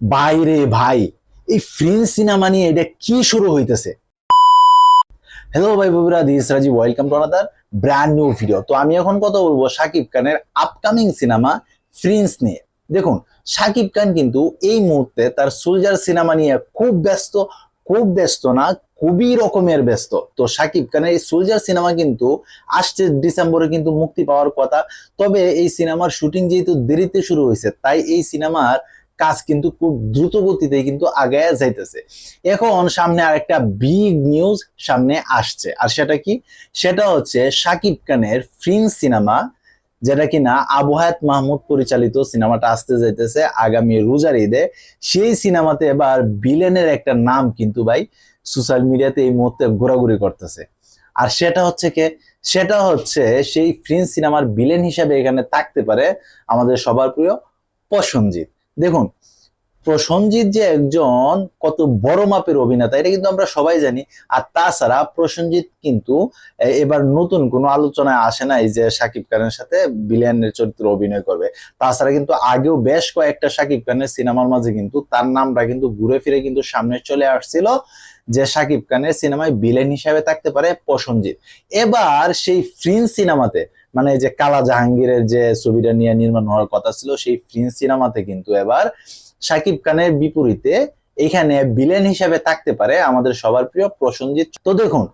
বাইরে ভাই, এই ফ্রেঞ্চ সিনেমা নিয়ে এটা কি শুরু হইতেছে? হ্যালো ভাই বন্ধুরা this Rajiv welcome to another brand new video তো আমি এখন কথা বলব শাকিব খানের আপকামিং সিনেমা ফ্রিন্স নিয়ে। দেখুন শাকিব খান কিন্তু এই মুহূর্তে তার সোলজার সিনেমা নিয়ে খুব ব্যস্ত খুব ব্যস্ত না, খুবই রকমের ব্যস্ত। তো শাকিব খানের এই সোলজার সিনেমা কিন্তু আসছে ডিসেম্বরে কিন্তু মুক্তি পাওয়ার কথা। তবে এই সিনেমার শুটিং যেহেতু দেরিতে শুরু হয়েছে, তাই এই সিনেমার কাজ কিন্তু খুব দ্রুত গতিতে কিন্তু আগায় যাইতেছে। এখন সামনে আরেকটা বিগ নিউজ সামনে আসছে। আর সেটা কি? সেটা হচ্ছে শাকিব খানের ফ্রিন্স সিনেমা যেটা কিনা আবু হায়াত মাহমুদ পরিচালিত সিনেমাটা আসতে যাইতেছে আগামী রোজার ঈদে। সেই সিনেমাতে এবার বিলেনের একটা নাম কিন্তু ভাই সোশ্যাল মিডিয়াতে এই মুহূর্তে ঘোরাঘুরি করতেছে। আর সেটা হচ্ছে কে? সেটা হচ্ছে সেই ফ্রিন্স সিনেমার বিলেন হিসাবে এখানে থাকতে পারে আমাদের সবার প্রিয় প্রসঞ্জিৎ দেখুন, প্রসঞ্জিৎ যে একজন কত বড় মাপের অভিনেতা, এটা কিন্তু আমরা সবাই জানি। আর তাছাড়া প্রসঞ্জিৎ কিন্তু এবার নতুন কোনো আলোচনায় আসে নাই যে শাকিব খানের সাথে বিলিয়ানের চরিত্র অভিনয় করবে। তাছাড়া কিন্তু আগেও বেশ কয়েকটা শাকিব খানের সিনেমার মাঝে কিন্তু তার নামটা কিন্তু ঘুরে ফিরে কিন্তু সামনে চলে আসছিল যে শাকিব খানের সিনেমায় বিলেন হিসাবে থাকতে পারে প্রসঞ্জিৎ। এবার সেই ফ্রিন্স সিনেমাতে মানে যে কালা জাহাঙ্গীরের যে ছবিটা নিয়ে নির্মাণ হওয়ার কথা ছিল, সেই ফ্রিন্স সিনেমাতে কিন্তু এবার শাকিব খানের বিপরীতে এখানে বিলেন হিসাবে থাকতে পারে আমাদের সবার প্রিয় প্রসঞ্জিৎ। তো দেখুন,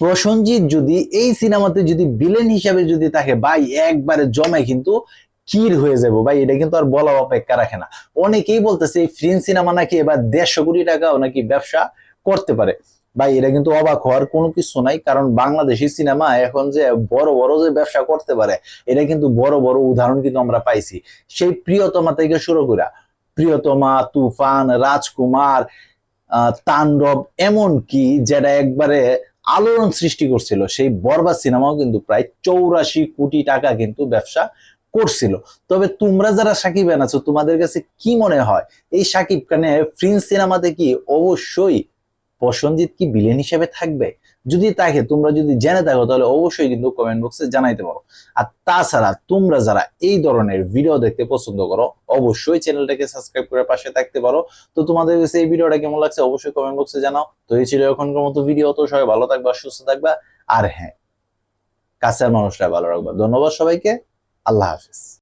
প্রসঞ্জিৎ যদি এই সিনেমাতে যদি বিলেন হিসাবে যদি থাকে, ভাই, একবারে জমে কিন্তু কির হয়ে যাব। ভাই, এটা কিন্তু আর বলা অপেক্ষা রাখে না। অনেকেই বলতেছে, এই ফ্রিন সিনেমা নাকি এবার দেড়শো কোটি টাকাও নাকি ব্যবসা করতে পারে। ভাই, এটা কিন্তু অবাক হওয়ার কোনো কিছু নাই, কারণ বাংলাদেশি সিনেমা এখন যে বড় বড় যে ব্যবসা করতে পারে, এটা কিন্তু বড় বড় উদাহরণ কিন্তু আমরা পাইছি। সেই প্রিয়তমা থেকে শুরু করা, প্রিয়তমা, তুফান, রাজকুমার তাণ্ডব এমন কি যেটা একবারে আলোড়ন সৃষ্টি করছিল, সেই বরবাদ সিনেমাও কিন্তু প্রায় চৌরাশি কোটি টাকা কিন্তু ব্যবসা করছিল। তবে তোমরা যারা সাকিব খান আছো, তোমাদের কাছে কি মনে হয়? এই সাকিব খানের ফ্রিন্স সিনেমাতে কি অবশ্যই প্রসঞ্জিৎ কি বিলেন হিসেবে থাকবে? যদি থাকে তোমরা যদি জেনে থাকো, তাহলে অবশ্যই কিন্তু কমেন্ট বক্সে জানাইতে পারো। আর তাছাড়া তোমরা যারা এই ধরনের ভিডিও দেখতে পছন্দ করো, অবশ্যই চ্যানেলটাকে সাবস্ক্রাইব করে পাশে থাকতে পারো। তো তোমাদের কাছে এই ভিডিওটা কেমন লাগছে অবশ্যই কমেন্ট বক্সে জানাও। তো এই ছিল এখনকার মতো ভিডিও তো সবাই ভালো থাকবা, সুস্থ থাকবা। আর হ্যাঁ কাছের মানুষরা ভালো রাখবা। ধন্যবাদ সবাইকে। আল্লাহ হাফিজ।